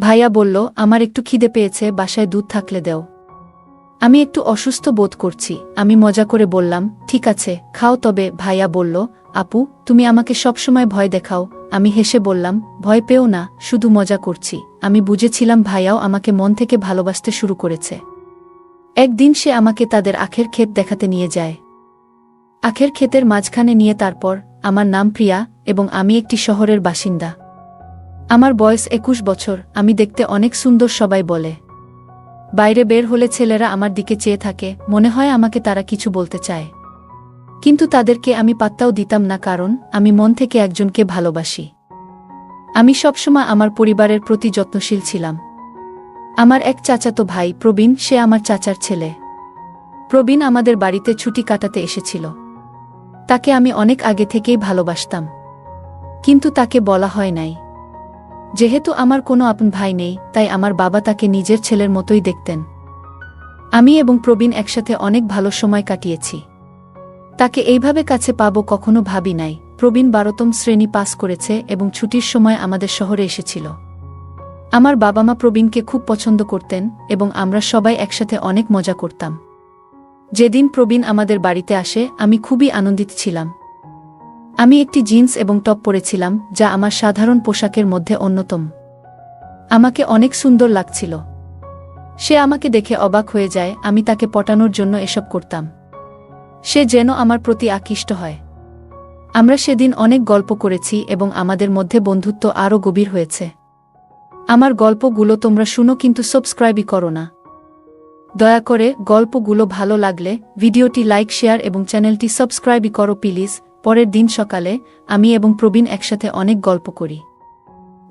ভাইয়া বলল, আমার একটু খিদে পেয়েছে, বাসায় দুধ থাকলে দেও। আমি একটু অসুস্থ বোধ করছি, আমি মজা করে বললাম, ঠিক আছে, খাও। তবে ভাইয়া বলল, আপু, তুমি আমাকে সবসময় ভয় দেখাও। আমি হেসে বললাম, ভয় পেও না, শুধু মজা করছি। আমি বুঝেছিলাম ভাইয়াও আমাকে মন থেকে ভালোবাসতে শুরু করেছে। একদিন সে আমাকে তাদের আখের ক্ষেত দেখাতে নিয়ে যায়। আখের ক্ষেতের মাঝখানে নিয়ে তারপর, আমার নাম প্রিয়া এবং আমি একটি শহরের বাসিন্দা। আমার বয়স একুশ বছর, আমি দেখতে অনেক সুন্দর সবাই বলে। বাইরে বের হলে ছেলেরা আমার দিকে চেয়ে থাকে, মনে হয় আমাকে তারা কিছু বলতে চায়। কিন্তু তাদেরকে আমি পাত্তাও দিতাম না কারণ, আমি মন থেকে একজনকে ভালোবাসি। আমি সবসময় আমার পরিবারের প্রতি যত্নশীল ছিলাম। আমার এক চাচাতো ভাই, প্রবীণ, সে আমার চাচার ছেলে। প্রবীণ আমাদের বাড়িতে ছুটি কাটাতে এসেছিল। তাকে আমি অনেক আগে থেকেই ভালোবাসতাম। কিন্তু তাকে বলা হয় নাই। যেহেতু আমার কোনো আপন ভাই নেই, তাই আমার বাবা তাকে নিজের ছেলের মতোই দেখতেন। আমি এবং প্রবীণ একসাথে অনেক ভালো সময় কাটিয়েছি। তাকে এইভাবে কাছে পাব কখনো ভাবি নাই। প্রবীণ বারোতম শ্রেণি পাস করেছে এবং ছুটির সময় আমাদের শহরে এসেছিল। আমার বাবা মা প্রবীণকে খুব পছন্দ করতেন এবং আমরা সবাই একসাথে অনেক মজা করতাম। যেদিন প্রবীণ আমাদের বাড়িতে আসে, আমি খুবই আনন্দিত ছিলাম। আমি একটি জিন্স এবং টপ পরেছিলাম, যা আমার সাধারণ পোশাকের মধ্যে অন্যতম। আমাকে অনেক সুন্দর লাগছিল। সে আমাকে দেখে অবাক হয়ে যায়, আমি তাকে পটানোর জন্য এসব করতাম। সে যেন আমার প্রতি আকৃষ্ট হয়। আমরা সেদিন অনেক গল্প করেছি এবং আমাদের মধ্যে বন্ধুত্ব আরও গভীর হয়েছে। আমার গল্পগুলো তোমরা শুনো কিন্তু সাবস্ক্রাইবই করো না। দয়া করে গল্পগুলো ভালো লাগলে, ভিডিওটি লাইক, শেয়ার এবং চ্যানেলটি সাবস্ক্রাইবই করো প্লিজ। পরের দিন সকালে আমি এবং প্রবীণ একসাথে অনেক গল্প করি।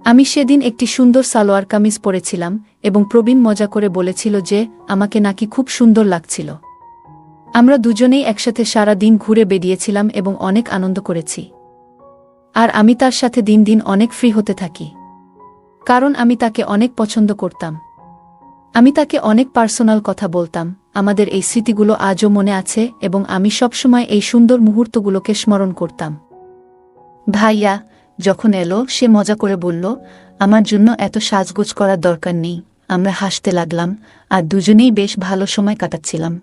আমি সেদিন একটি সুন্দর সালোয়ার কামিজ পরেছিলাম এবং প্রবীণ মজা করে বলেছিল যে, আমাকে নাকি খুব সুন্দর লাগছিল। আমরা দুজনেই একসাথে সারা দিন ঘুরে বেরিয়েছিলাম এবং অনেক আনন্দ করেছি। আর আমি তার সাথে দিন দিন অনেক ফ্রি হতে থাকি। কারণ আমি তাকে অনেক পছন্দ করতাম। আমি তাকে অনেক পার্সোনাল কথা বলতাম। আমাদের এই স্মৃতিগুলো আজও মনে আছে এবং আমি সবসময় এই সুন্দর মুহূর্তগুলোকে স্মরণ করতাম। ভাইয়া, যখন এলো, সে মজা করে বলল, আমার জন্য এত সাজগোজ করার দরকার নেই। আমরা হাসতে লাগলাম আর দুজনেই বেশ ভালো সময় কাটাচ্ছিলাম।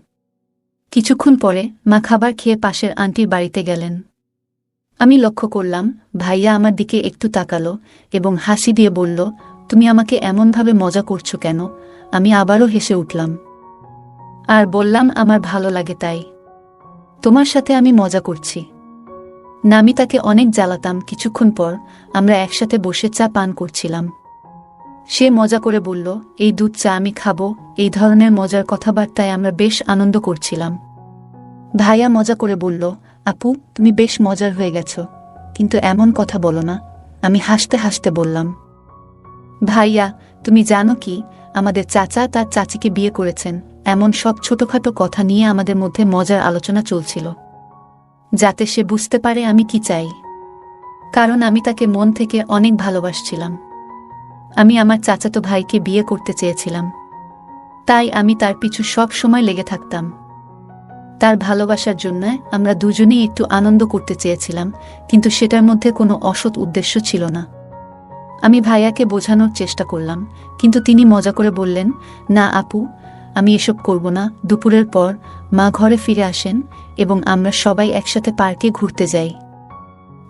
কিছুক্ষণ পরে মা খাবার খেয়ে পাশের আন্টির বাড়িতে গেলেন। আমি লক্ষ্য করলাম, ভাইয়া আমার দিকে একটু তাকালো এবং হাসি দিয়ে বলল, তুমি আমাকে এমনভাবে মজা করছ কেন? আমি আবারও হেসে উঠলাম। আর বললাম, আমার ভালো লাগে তাই। তোমার সাথে আমি মজা করছি। না আমি তাকে অনেক জ্বালাতাম। কিছুক্ষণ পর আমরা একসাথে বসে চা পান করছিলাম। সে মজা করে বলল, এই দুধ চা আমি খাব। এই ধরনের মজার কথাবার্তায় আমরা বেশ আনন্দ করছিলাম। ভাইয়া মজা করে বলল, আপু, তুমি বেশ মজার হয়ে গেছ। কিন্তু এমন কথা বলো না। আমি হাসতে হাসতে বললাম, ভাইয়া, তুমি জানো কি? আমাদের চাচা তার চাচিকে বিয়ে করেছেন। এমন সব ছোটখাটো কথা নিয়ে আমাদের মধ্যে মজার আলোচনা চলছিল। যাতে সে বুঝতে পারে আমি কি চাই। কারণ আমি তাকে মন থেকে অনেক ভালোবাসছিলাম। আমি আমার চাচাতো ভাইকে বিয়ে করতে চেয়েছিলাম। তাই আমি তার পিছু সব সময় লেগে থাকতাম। তার ভালোবাসার জন্য আমরা দুজনেই একটু আনন্দ করতে চেয়েছিলাম, কিন্তু সেটার মধ্যে কোনো অসৎ উদ্দেশ্য ছিল না। আমি ভাইয়াকে বোঝানোর চেষ্টা করলাম, কিন্তু তিনি মজা করে বললেন, না আপু আমি এসব করব না। দুপুরের পর মা ঘরে ফিরে আসেন এবং আমরা সবাই একসাথে পার্কে ঘুরতে যাই।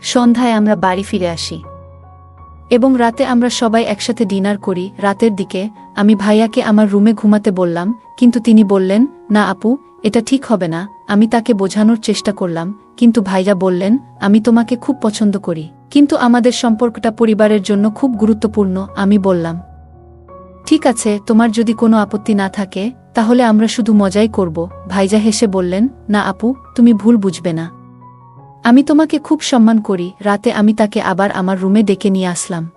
সন্ধ্যায় আমরা বাড়ি ফিরে আসি। এবং রাতে আমরা সবাই একসাথে ডিনার করি। রাতের দিকে আমি ভাইয়াকে আমার রুমে ঘুমাতে বললাম, কিন্তু তিনি বললেন, না আপু, এটা ঠিক হবে না। আমি তাকে বোঝানোর চেষ্টা করলাম, কিন্তু ভাইয়া বললেন, আমি তোমাকে খুব পছন্দ করি। কিন্তু আমাদের সম্পর্কটা পরিবারের জন্য খুব গুরুত্বপূর্ণ। আমি বললাম ঠিক আছে, তোমার যদি কোনো আপত্তি না থাকে, তাহলে আমরা শুধু মজাই করব। ভাইজা হেসে বললেন, না আপু, তুমি ভুল বুঝবে না। আমি তোমাকে খুব সম্মান করি, রাতে আমি তাকে আবার আমার রুমে ডেকে নিয়ে আসলাম।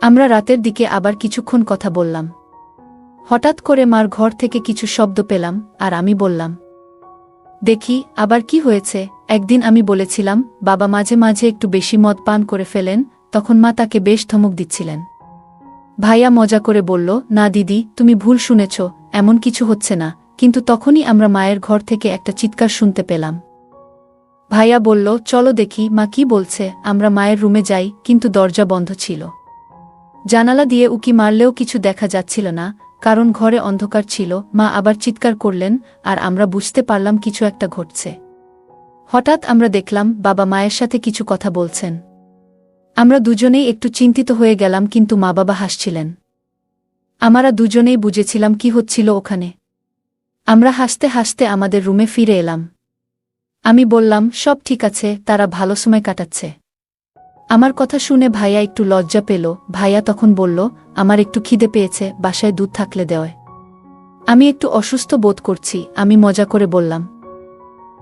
আমরা রাতের দিকে আবার কিছুক্ষণ কথা বললাম। হঠাৎ করে মার ঘর থেকে কিছু শব্দ পেলাম, আর আমি বললাম, দেখি, আবার কি হয়েছে? একদিন আমি বলেছিলাম, বাবা মাঝে মাঝে একটু বেশি মদ পান করে ফেলেন, তখন মা তাকে বেশ ধমক দিচ্ছিলেন। ভাইয়া মজা করে বলল, না দিদি, তুমি ভুল শুনেছ, এমন কিছু হচ্ছে না। কিন্তু তখনই আমরা মায়ের ঘর থেকে একটা চিৎকার শুনতে পেলাম। ভাইয়া বলল, চলো দেখি, মা কি বলছে? আমরা মায়ের রুমে যাই, কিন্তু দরজা বন্ধ ছিল। জানালা দিয়ে উকি মারলেও কিছু দেখা যাচ্ছিল না, কারণ ঘরে অন্ধকার ছিল। মা আবার চিৎকার করলেন, আর আমরা বুঝতে পারলাম কিছু একটা ঘটছে। হঠাৎ আমরা দেখলাম, বাবা মায়ের সাথে কিছু কথা বলছেন। আমরা দুজনেই একটু চিন্তিত হয়ে গেলাম কিন্তু মা বাবা হাসছিলেন। আমরা দুজনেই বুঝেছিলাম কি হচ্ছিল ওখানে। আমরা হাসতে হাসতে আমাদের রুমে ফিরে এলাম। আমি বললাম, সব ঠিক আছে, তারা ভালো সময় কাটাচ্ছে। আমার কথা শুনে ভাইয়া একটু লজ্জা পেল। ভাইয়া তখন বলল, আমার একটু খিদে পেয়েছে, বাসায় দুধ থাকলে দেওয়ায়। আমি একটু অসুস্থ বোধ করছি, আমি মজা করে বললাম,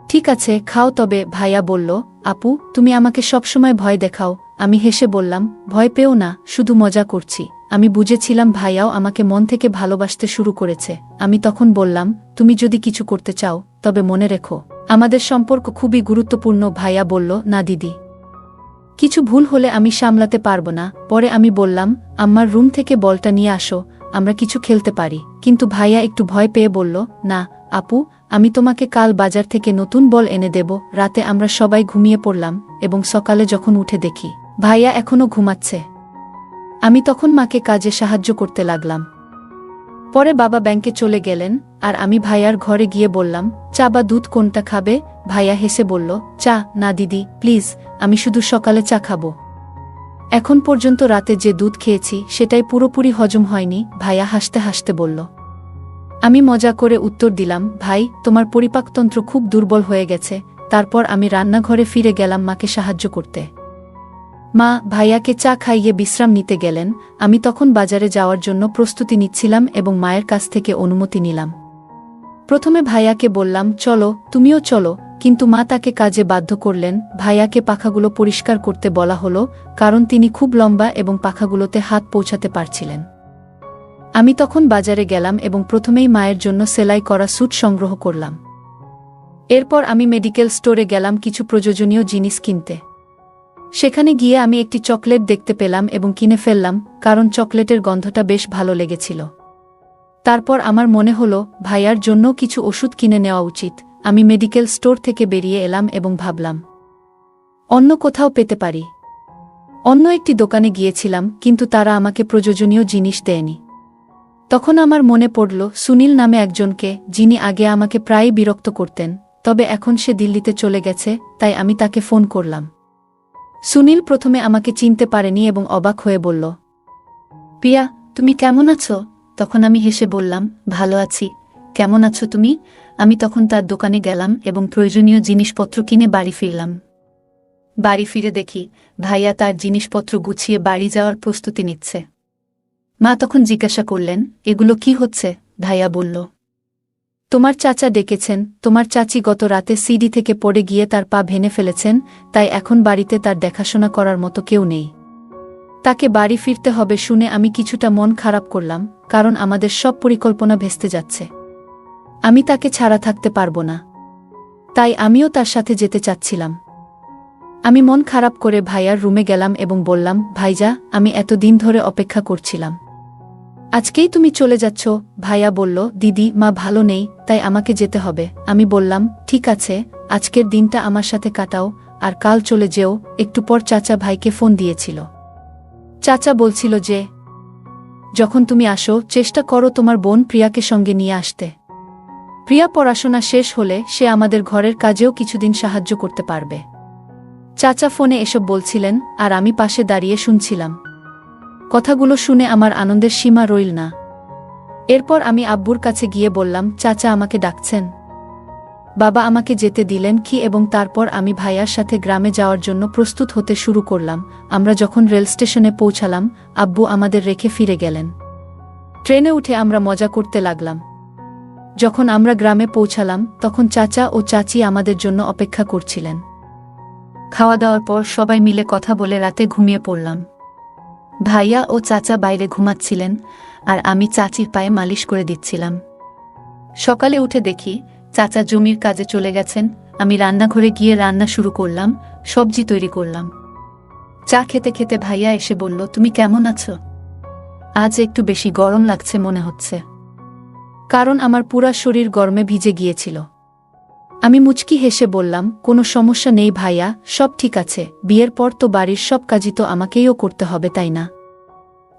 ঠিক আছে, খাও। তবে ভাইয়া বলল, আপু, তুমি আমাকে সবসময় ভয় দেখাও আমি হেসে বললাম, ভয় পেও না, শুধু মজা করছি। আমি বুঝেছিলাম ভাইয়াও আমাকে মন থেকে ভালোবাসতে শুরু করেছে। আমি তখন বললাম, তুমি যদি কিছু করতে চাও, তবে মনে রেখো। আমাদের সম্পর্ক খুবই গুরুত্বপূর্ণ, ভাইয়া বলল, না, দিদি। কিছু ভুল হলে আমি সামলাতে পারব না। পরে আমি বললাম আমার রুম থেকে বলটা নিয়ে আসো, আমরা কিছু খেলতে পারি। কিন্তু ভাইয়া একটু ভয় পেয়ে বলল, না, আপু, আমি তোমাকে কাল বাজার থেকে নতুন বল এনে দেব। রাতে আমরা সবাই ঘুমিয়ে পড়লাম এবং সকালে যখন উঠে দেখি ভাইয়া এখনও ঘুমাচ্ছে। আমি তখন মাকে কাজে সাহায্য করতে লাগলাম। পরে বাবা ব্যাংকে চলে গেলেন, আর আমি ভাইয়ার ঘরে গিয়ে বললাম, চা বা দুধ কোনটা খাবে? ভাইয়া হেসে বলল, চা, না দিদি, প্লিজ, আমি শুধু সকালে চা খাব। এখন পর্যন্ত রাতে যে দুধ খেয়েছি, সেটাই পুরোপুরি হজম হয়নি, ভাইয়া হাসতে হাসতে বলল। আমি মজা করে উত্তর দিলাম, ভাই, তোমার পরিপাকতন্ত্র খুব দুর্বল হয়ে গেছে, তারপর আমি রান্নাঘরে ফিরে গেলাম মাকে সাহায্য করতে। মা, ভাইয়াকে চা খাইয়ে বিশ্রাম নিতে গেলেন, আমি তখন বাজারে যাওয়ার জন্য প্রস্তুতি নিচ্ছিলাম এবং মায়ের কাছ থেকে অনুমতি নিলাম। প্রথমে ভাইয়াকে বললাম, চলো, তুমিও চলো। কিন্তু মা তাকে কাজে বাধ্য করলেন, ভাইয়াকে পাখাগুলো পরিষ্কার করতে বলা হলো, কারণ তিনি খুব লম্বা এবং পাখাগুলোতে হাত পৌঁছাতে পারছিলেন। আমি তখন বাজারে গেলাম এবং প্রথমেই মায়ের জন্য সেলাই করা স্যুট সংগ্রহ করলাম। এরপর আমি মেডিকেল স্টোরে গেলাম কিছু প্রয়োজনীয় জিনিস কিনতে। সেখানে গিয়ে আমি একটি চকলেট দেখতে পেলাম এবং কিনে ফেললাম, কারণ চকলেটের গন্ধটা বেশ ভালো লেগেছিল। তারপর আমার মনে হলো, ভাইয়ার জন্য কিছু ওষুধ কিনে নেওয়া উচিত। আমি মেডিকেল স্টোর থেকে বেরিয়ে এলাম এবং ভাবলাম, অন্য কোথাও পেতে পারি। অন্য একটি দোকানে গিয়েছিলাম, কিন্তু তারা আমাকে প্রয়োজনীয় জিনিস দেয়নি। তখন আমার মনে পড়ল, সুনীল নামে একজনকে, যিনি আগে আমাকে প্রায়ই বিরক্ত করতেন, তবে এখন সে দিল্লিতে চলে গেছে, তাই আমি তাকে ফোন করলাম। সুনীল প্রথমে আমাকে চিনতে পারেনি এবং অবাক হয়ে বলল, পিয়া, তুমি কেমন আছো? তখন আমি হেসে বললাম, ভালো আছি। কেমন আছো তুমি? আমি তখন তার দোকানে গেলাম এবং প্রয়োজনীয় জিনিসপত্র কিনে বাড়ি ফিরলাম। বাড়ি ফিরে দেখি, ভাইয়া তার জিনিসপত্র গুছিয়ে বাড়ি যাওয়ার প্রস্তুতি নিচ্ছে। মা তখন জিজ্ঞাসা করলেন, এগুলো কি হচ্ছে? ভাইয়া বলল তোমার চাচা ডেকেছেন, তোমার চাচি গত রাতে সিডি থেকে পড়ে গিয়ে তার পা ভেঙে ফেলেছেন, তাই এখন বাড়িতে তার দেখাশোনা করার মতো কেউ নেই। তাকে বাড়ি ফিরতে হবে শুনে আমি কিছুটা মন খারাপ করলাম, কারণ আমাদের সব পরিকল্পনা ভেস্তে যাচ্ছে। আমি তাকে ছাড়া থাকতে পারব না। তাই আমিও তার সাথে যেতে চাচ্ছিলাম। আমি মন খারাপ করে ভাইয়ার রুমে গেলাম এবং বললাম, ভাইজা, আমি এতদিন ধরে অপেক্ষা করছিলাম। আজকেই তুমি চলে যাচ্ছ, ভাইয়া বলল, দিদি, মা ভালো নেই, তাই আমাকে যেতে হবে। আমি বললাম, ঠিক আছে, আজকের দিনটা আমার সাথে কাটাও, আর কাল চলে যেও। একটু পর চাচা ভাইকে ফোন দিয়েছিল। চাচা বলছিল যে, যখন তুমি আসো, চেষ্টা করো তোমার বোন প্রিয়াকে সঙ্গে নিয়ে আসতে। প্রিয়া পড়াশোনা শেষ হলে সে আমাদের ঘরের কাজেও কিছুদিন সাহায্য করতে পারবে। চাচা ফোনে এসব বলছিলেন, আর আমি পাশে দাঁড়িয়ে শুনছিলাম। কথাগুলো শুনে আমার আনন্দের সীমা রইল না। এরপর আমি আব্বুর কাছে গিয়ে বললাম, চাচা আমাকে ডাকছেন। বাবা আমাকে যেতে দিলেন কি এবং তারপর আমি ভাইয়ার সাথে গ্রামে যাওয়ার জন্য প্রস্তুত হতে শুরু করলাম। আমরা যখন রেল স্টেশনে পৌঁছালাম, আব্বু আমাদের রেখে ফিরে গেলেন। ট্রেনে উঠে আমরা মজা করতে লাগলাম। যখন আমরা গ্রামে পৌঁছালাম, তখন চাচা ও চাচি আমাদের জন্য অপেক্ষা করছিলেন। খাওয়া দাওয়ার পর সবাই মিলে কথা বলে রাতে ঘুমিয়ে পড়লাম। ভাইয়া ও চাচা বাইরে ঘুমাচ্ছিলেন, আর আমি চাচির পায়ে মালিশ করে দিচ্ছিলাম। সকালে উঠে দেখি চাচা জমির কাজে চলে গেছেন, আমি রান্নাঘরে গিয়ে রান্না শুরু করলাম, সবজি তৈরি করলাম। চা খেতে খেতে ভাইয়া এসে বলল, তুমি কেমন আছো? আজ একটু বেশি গরম লাগছে মনে হচ্ছে। কারণ আমার পুরা শরীর গরমে ভিজে গিয়েছিল। আমি মুচকি হেসে বললাম, কোনো সমস্যা নেই ভাইয়া, সব ঠিক আছে, বিয়ের পর তো বাড়ির সব কাজই তো আমাকেইও করতে হবে, তাই না?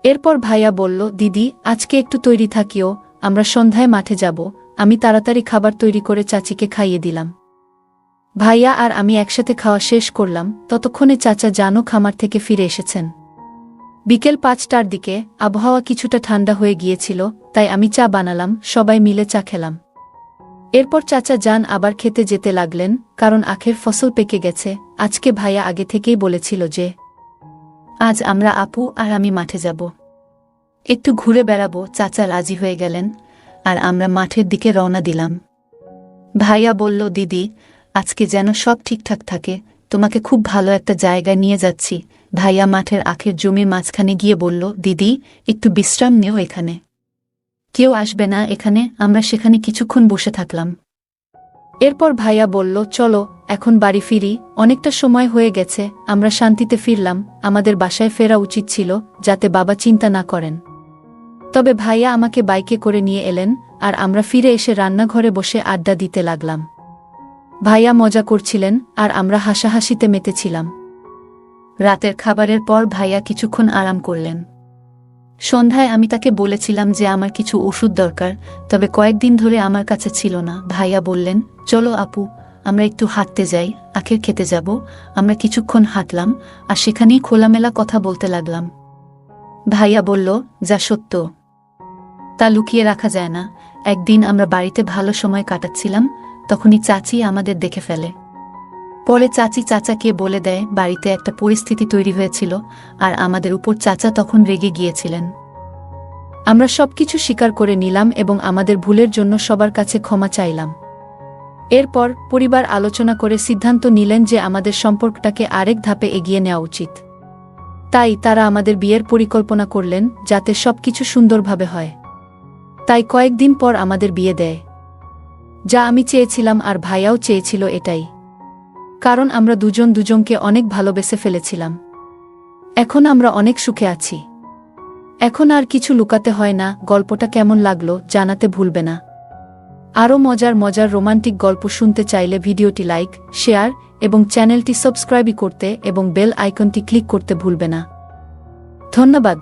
এরপর ভাইয়া বলল, দিদি, আজকে একটু তৈরি থাকিও, আমরা সন্ধ্যায় মাঠে যাব, আমি তাড়াতাড়ি খাবার তৈরি করে চাচিকে খাইয়ে দিলাম। ভাইয়া আর আমি একসাথে খাওয়া শেষ করলাম, ততক্ষণে চাচা জানো খামার থেকে ফিরে এসেছেন। বিকেল পাঁচটার দিকে আবহাওয়া কিছুটা ঠান্ডা হয়ে গিয়েছিল, তাই আমি চা বানালাম, সবাই মিলে চা খেলাম। এরপর চাচা যান আবার খেতে যেতে লাগলেন, কারণ আখের ফসল পেকে গেছে, আজকে ভাইয়া আগে থেকেই বলেছিল যে, আজ আমরা আপু আর আমি মাঠে যাব। একটু ঘুরে বেড়াবো। চাচা রাজি হয়ে গেলেন, আর আমরা মাঠের দিকে রওনা দিলাম। ভাইয়া বলল, দিদি, আজকে যেন সব ঠিকঠাক থাকে, তোমাকে খুব ভালো একটা জায়গায় নিয়ে যাচ্ছি। ভাইয়া মাঠের আখের জমির মাঝখানে গিয়ে বলল, দিদি, একটু বিশ্রাম নেও এখানে। কেউ আসবে না এখানে, আমরা সেখানে কিছুক্ষণ বসে থাকলাম। এরপর ভাইয়া বলল, চলো, এখন বাড়ি ফিরি। অনেকটা সময় হয়ে গেছে, আমরা শান্তিতে ফিরলাম, আমাদের বাসায় ফেরা উচিত ছিল, যাতে বাবা চিন্তা না করেন। তবে ভাইয়া আমাকে বাইকে করে নিয়ে এলেন, আর আমরা ফিরে এসে রান্নাঘরে বসে আড্ডা দিতে লাগলাম। ভাইয়া মজা করছিলেন, আর আমরা হাসাহাসিতে মেতেছিলাম। রাতের খাবারের পর ভাইয়া কিছুক্ষণ আরাম করলেন। সন্ধ্যায় আমি তাকে বলেছিলাম যে আমার কিছু ওষুধ দরকার, তবে কয়েকদিন ধরে আমার কাছে ছিল না। ভাইয়া বললেন, চলো আপু, আমরা একটু হাঁটতে যাই, আখের খেতে যাব। আমরা কিছুক্ষণ হাঁটলাম, আর সেখানেই খোলামেলা কথা বলতে লাগলাম। ভাইয়া বলল, যা সত্য। তা লুকিয়ে রাখা যায় না। একদিন আমরা বাড়িতে ভালো সময় কাটাচ্ছিলাম, তখনই চাচি আমাদের দেখে ফেলে। পরে চাচি চাচাকে বলে দেয়, বাড়িতে একটা পরিস্থিতি তৈরি হয়েছিল আর আমাদের উপর চাচা তখন রেগে গিয়েছিলেন। আমরা সব কিছু স্বীকার করে নিলাম এবং আমাদের ভুলের জন্য সবার কাছে ক্ষমা চাইলাম। এরপর পরিবার আলোচনা করে সিদ্ধান্ত নিলেন যে আমাদের সম্পর্কটাকে আরেক ধাপে এগিয়ে নেওয়া উচিত। তাই তারা আমাদের বিয়ের পরিকল্পনা করলেন যাতে সবকিছু সুন্দরভাবে হয়। তাই কয়েকদিন পর আমাদের বিয়ে দেয়। যা আমি চেয়েছিলাম আর ভাইয়াও চেয়েছিল এটাই। কারণ আমরা দুজন দুজনকে অনেক ভালোবেসে ফেলেছিলাম। এখন আমরা অনেক সুখে আছি। এখন আর কিছু লুকাতে হয় না, গল্পটা কেমন লাগল জানাতে ভুলবে না। আরও মজার মজার রোমান্টিক গল্প শুনতে চাইলে ভিডিওটি লাইক, শেয়ার এবং চ্যানেলটি সাবস্ক্রাইবই করতে এবং বেল আইকনটি ক্লিক করতে ভুলবে না। ধন্যবাদ।